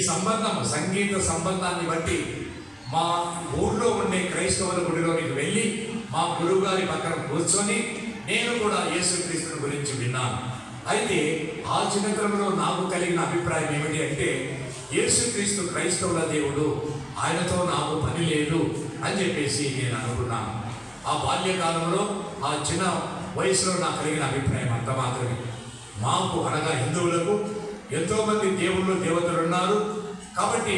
ఈ సంబంధం సంగీత సంబంధాన్ని బట్టి మా ఊర్లో ఉండే క్రైస్తవుల గుడిలోనికి వెళ్ళి మా గురువు గారి పక్కన కూర్చొని నేను కూడా యేసుక్రీస్తుని గురించి విన్నాను. అయితే ఆ చిన్నతనంలో నాకు కలిగిన అభిప్రాయం ఏమిటి అంటే యేసుక్రీస్తు క్రైస్తవుల దేవుడు ఆయనతో నాకు పని లేదు అని చెప్పేసి నేను అనుకున్నాను. ఆ బాల్యకాలంలో ఆ చిన్న వయసులో నాకు కలిగిన అభిప్రాయం అంత మాత్రమే. మాకు అనగా హిందువులకు ఎంతో మంది దేవుళ్ళు దేవతలు ఉన్నారు. కాబట్టి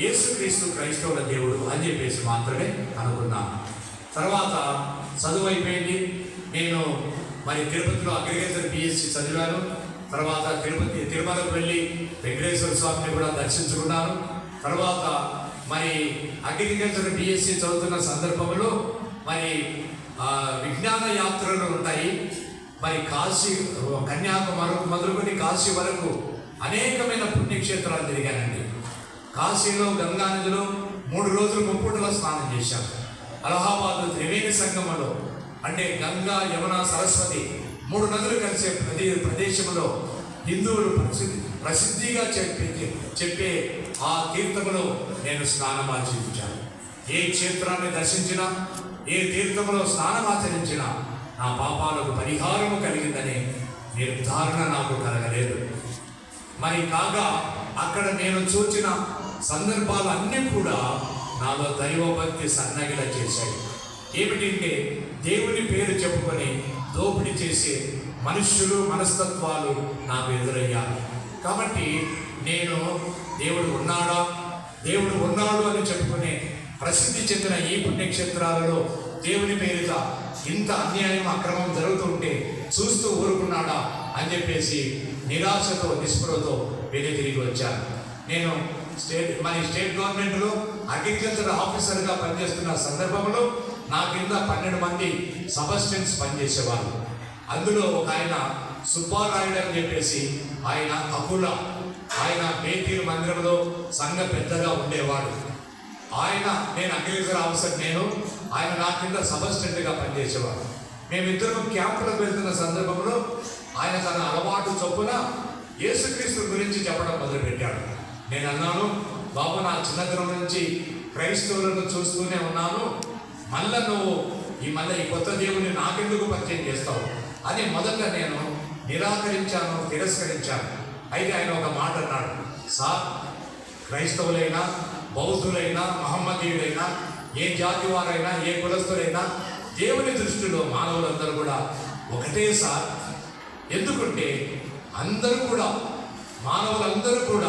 యేసుక్రీస్తు క్రైస్తవుల దేవుడు అని చెప్పేసి మాత్రమే అనుకున్నాను. తర్వాత చదువు అయిపోయింది నేను మరి తిరుపతిలో అగ్రికల్చర్ పిహెచ్సి చదివాను. తర్వాత తిరుపతి తిరుమలకు వెళ్ళి వెంకటేశ్వర స్వామిని కూడా దర్శించుకున్నాను. తర్వాత మరి అగ్రికల్చర్ బిఎస్సి చదువుతున్న సందర్భంలో మరి విజ్ఞాన యాత్రలు ఉంటాయి. మరి కాశీ కన్యాకుమారి మొదలుకొని కాశీ వరకు అనేకమైన పుణ్యక్షేత్రాలు తిరిగానండి. కాశీలో గంగా నదిలో మూడు రోజులు ముప్పుడులో స్నానం చేశాను అలహాబాద్లో త్రివేణి సంగమంలో అంటే గంగా యమున సరస్వతి మూడు నదులు కలిసే ప్రదే ప్రదేశంలో హిందువులు ప్రసిద్ధి ప్రసిద్ధిగా చెప్పే చెప్పే ఆ తీర్థములో నేను స్నానం ఆచరించాను ఏ క్షేత్రాన్ని దర్శించినా ఏ తీర్థములో స్నానం ఆచరించినా నా పాపాలకు పరిహారము కలిగిందని నిర్ధారణ నాకు కలగలేదు. మరి కాగా అక్కడ నేను చూచిన సందర్భాలు అన్నీ కూడా నాలో దైవభక్తి సన్నగిల చేశాయి. ఏమిటంటే దేవుని పేరు చెప్పుకొని దోపిడీ చేసే మనుష్యులు మనస్తత్వాలు నాకు ఎదురయ్యాలి కాబట్టి నేను దేవుడు ఉన్నాడా? దేవుడు ఉన్నాడు అని చెప్పుకునే ప్రసిద్ధి చెందిన ఈ పుణ్యక్షేత్రాలలో దేవుని పేరిట ఇంత అన్యాయం అక్రమం జరుగుతుంది చూస్తూ ఊరుకున్నాడా అని చెప్పేసి నిరాశతో నిస్పృహతో వెళ్ళి తిరిగి వచ్చాను నేను స్టేట్ మన స్టేట్ గవర్నమెంట్లో అగ్రికల్చర్ ఆఫీసర్గా పనిచేస్తున్న సందర్భంలో నా కింద పన్నెండు మంది సబస్టెన్స్ పనిచేసేవారు. అందులో ఒక ఆయన సుబ్బారాయుడు అని చెప్పేసి ఆయన అకుల ఆయన బేతీరు మందిరంలో సంఘ పెద్దగా ఉండేవాడు. ఆయన నేను అగ్రికల్చర్ ఆఫీసర్ నేను ఆయన నా కింద సబస్టెంట్గా పనిచేసేవాడు. మేమిద్దరం క్యాంపులకు వెళ్తున్న సందర్భంలో ఆయన తన అలవాటు చొప్పున యేసుక్రీస్తు గురించి చెప్పడం మొదలుపెట్టాడు. నేను అన్నాను బాబు నా చిన్నతనం నుంచి క్రైస్తవులను చూస్తూనే ఉన్నాను. మళ్ళా నువ్వు ఈ మళ్ళీ ఈ కొత్త దేవుని నాకెందుకు పరిచయం చేస్తావు? అని మొదట నేను నిరాకరించాను తిరస్కరించాను. అయితే ఆయన ఒక మాట అన్నాడు సార్ క్రైస్తవులైనా బౌద్ధులైనా మహమ్మదీయులైనా ఏ జాతి వారైనా ఏ కులస్తులైనా దేవుని దృష్టిలో మానవులందరూ కూడా ఒకటే సార్. ఎందుకంటే అందరూ కూడా మానవులందరూ కూడా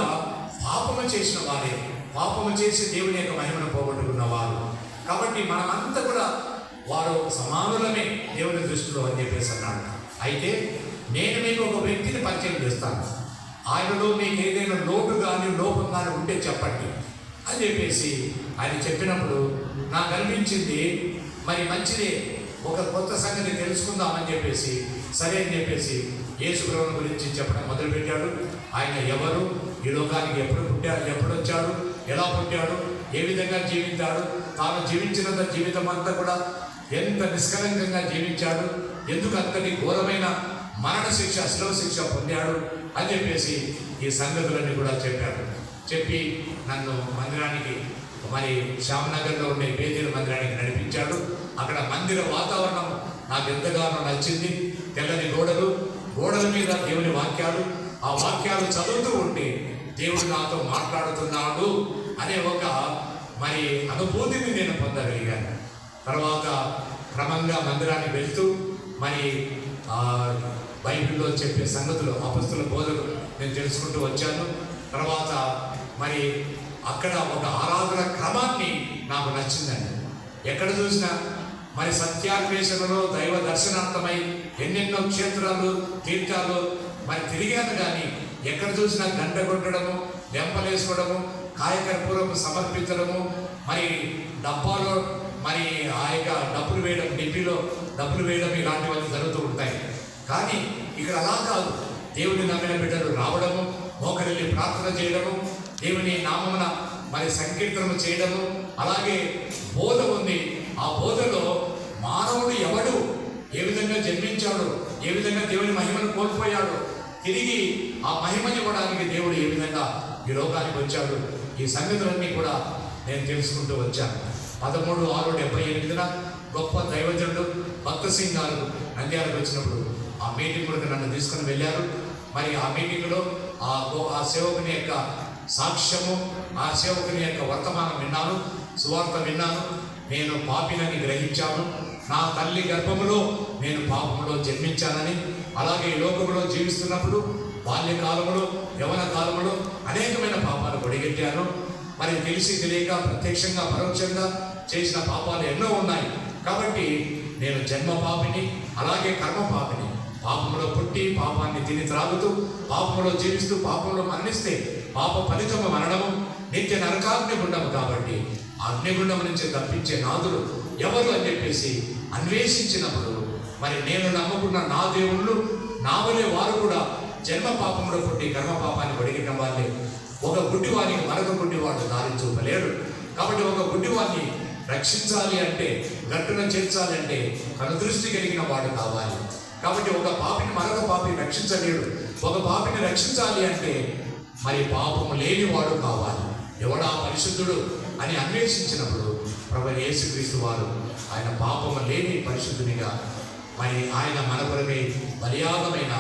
పాపము చేసిన వారే. పాపము చేసి దేవుని యొక్క మహిమను పోగొట్టుకున్న వారు. కాబట్టి మనమంతా కూడా వారు సమానులమే దేవుని దృష్టిలో అని చెప్పేసి అన్నాడు. అయితే నేను మీకు ఒక వ్యక్తిని పరిచయం చేస్తాను. ఆయనలో మీకు ఏదైనా లోటు కానీ లోపం కానీ ఉంటే చెప్పండి. అని చెప్పేసి ఆయన చెప్పినప్పుడు నాకు అనిపించింది మరి మంచిది. ఒక కొత్త సంగతి తెలుసుకుందామని చెప్పేసి సరే అని చెప్పేసి యేసుప్రభుని గురించి చెప్పడం మొదలుపెట్టాడు. ఆయన ఎవరు? ఈ లోకానికి ఎప్పుడు పుట్టాడు ఎప్పుడు వచ్చాడు ఎలా పుట్టాడు? ఏ విధంగా జీవించాడు? తాను జీవించినంత జీవితం అంతా కూడా ఎంత నిష్కలంకంగా జీవించాడు? ఎందుకు అంతటి ఘోరమైన మరణ శిక్ష శ్రవ శిక్ష పొందాడు? అని చెప్పేసి ఈ సంగతులన్నీ కూడా చెప్పాడు. చెప్పి నన్ను మందిరానికి మరి శ్యామనగర్లో ఉండే బేదీల మందిరానికి నడిపించాడు. అక్కడ మందిర వాతావరణం నాకు ఎంతగానో నచ్చింది. తెల్లని గోడలు గోడల మీద దేవుని వాక్యాలు. ఆ వాక్యాలు చదువుతూ ఉంటే దేవుడు నాతో మాట్లాడుతున్నాడు అనే ఒక మరి అనుభూతిని నేను పొందగలిగాను. తర్వాత క్రమంగా మందిరానికి వెళ్తూ మరి బైబిల్లో చెప్పే సంగతులు అపస్తుల బోధలు నేను తెలుసుకుంటూ వచ్చాను. తర్వాత మరి అక్కడ ఒక ఆరాధన క్రమాన్ని నాకు నచ్చిందండి. ఎక్కడ చూసినా మరి సత్యాన్వేషణలో దైవ దర్శనార్థమై ఎన్నెన్నో క్షేత్రాలు తీర్థాలు మరి తిరిగాను కానీ ఎక్కడ చూసినా గంట కొట్టడము దెంపలేసుకోవడము కాయకర్పూరము సమర్పించడము మరి డబ్బాలో మరి ఆ యొక్క డబ్బులు వేయడం డిబ్బీలో డబ్బులు వేయడం ఇలాంటివన్నీ జరుగుతూ ఉంటాయి. కానీ ఇక్కడ అలా కాదు. దేవుని నమ్మిన బిడ్డలు రావడము మోకరిల్లి ప్రార్థన చేయడము దేవుని నామమున మరి సంకీర్తనము చేయడము అలాగే బోధ ఉంది. ఆ బోధలో మానవుడు ఎవడు? ఏ విధంగా జన్మించాడు? ఏ విధంగా దేవుని మహిమను కోల్పోయాడు? తిరిగి ఆ మహిమని ఇవ్వడానికి దేవుడు ఏ విధంగా ఈ లోకానికి వచ్చాడు? ఈ సంగతులన్నీ కూడా నేను తెలుసుకుంటూ వచ్చాను. పదమూడు ఆరు డెబ్బై ఎనిమిదిన గొప్ప దైవజనుడు భక్త సింగ్ గారు నంద్యాలకు వచ్చినప్పుడు ఆ మీటింగ్లకు నన్ను తీసుకుని వెళ్ళారు. మరి ఆ మీటింగ్లో ఆ గో- ఆ సేవకుని యొక్క సాక్ష్యము ఆ సేవకుని యొక్క వర్తమానం విన్నాను సువార్త విన్నాను. నేను పాపినని గ్రహించాను. నా తల్లి గర్భములో నేను పాపములో జన్మించానని అలాగే ఈ లోకములో జీవిస్తున్నప్పుడు బాల్యకాలంలో యవన కాలంలో అనేకమైన పాపాలు ఒడిగట్టాను. మరి తెలిసి తెలియక ప్రత్యక్షంగా పరోక్షంగా చేసిన పాపాలు ఎన్నో ఉన్నాయి. కాబట్టి నేను జన్మ పాపిని అలాగే కర్మ పాపిని పాపంలో పుట్టి పాపాన్ని తిని త్రాగుతూ పాపంలో జీవిస్తూ పాపంలో మరణిస్తే పాప ఫలితము మరణము నిత్య నరకాగ్నిగుండము కాబట్టి ఆ అగ్నిగుండం నుంచి తప్పించే నాదులు ఎవరు అని చెప్పేసి అన్వేషించినప్పుడు మరి నేను నమ్ముకున్న నా దేవుళ్ళు నా వలే వారు కూడా జన్మ పాపంలో పుట్టి కర్మ పాపాన్ని పడిగిన వాళ్ళే. ఒక గుడ్డివానికి మరొక గుడ్డివాడు దారి చూపలేడు. కాబట్టి ఒక గుడ్డివాన్ని రక్షించాలి అంటే గట్టున చేర్చాలంటే అంటే కలిగిన వాడు కావాలి. కాబట్టి ఒక పాపిని మరొక పాపిని రక్షించలేడు. ఒక పాపిని రక్షించాలి అంటే మరి పాపము లేనివాడు కావాలి. ఎవడా పరిశుద్ధుడు అని అన్వేషించినప్పుడు ప్రభు యేసుక్రీస్తు వారు ఆయన పాపము లేని పరిశుద్ధునిగా మరి ఆయన మన బలియాగమైన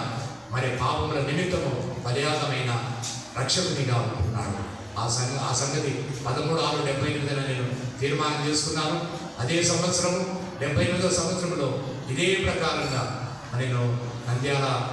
మరి పాపముల నిమిత్తము బలియాగమైన రక్షకునిగా ఉంటున్నాడు. ఆ సంగ ఆ సంగతి పదమూడు ఆరు డెబ్బై ఎనిమిదిన నేను తీర్మానం చేసుకున్నాను. అదే సంవత్సరము డెబ్బై ఎనిమిదో సంవత్సరంలో ఇదే ప్రకారంగా నేను నంద్యాల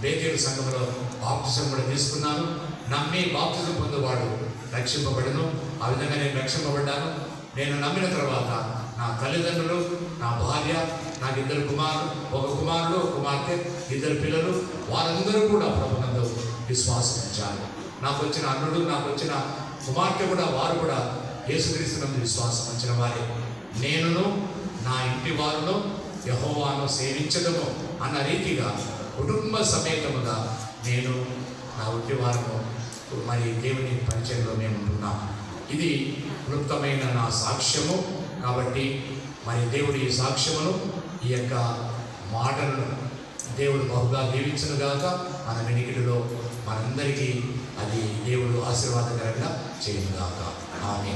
బేకేరు సంఘంలో బాప్తిజం కూడా తీసుకున్నాను. నమ్మి బాప్తిజం పొందేవాడు రక్షింపబడను. ఆ విధంగా నేను రక్షింపబడ్డాను. నేను నమ్మిన తర్వాత నా తల్లిదండ్రులు నా భార్య నాకు ఇద్దరు కుమారులు ఒక కుమారుడు ఒక కుమార్తె ఇద్దరు పిల్లలు వారందరూ కూడా ప్రభునందు విశ్వాసించాలి నాకు వచ్చిన అన్నుడు నాకు వచ్చిన కుమార్తె కూడా వారు కూడా యేసుక్రీస్తునందు విశ్వాసం ఉంచిన వారే. నేనును నా ఇంటి వారును యహోవాను సేవించడము అన్న రీతిగా కుటుంబ సమేతముగా నేను నా ఇంటి మరి దేవుని పరిచయంలో మేము ఉంటున్నాము ఇది క్లుప్తమైన నా సాక్ష్యము. కాబట్టి మరి దేవుడి ఈ సాక్ష్యమును ఈ యొక్క మాటలను దేవుడు బహుగా దీవించనుగాక మన వెనికిడిలో మనందరికీ అది దేవుడు ఆశీర్వాదకరంగా చేయనుగాక ఆమె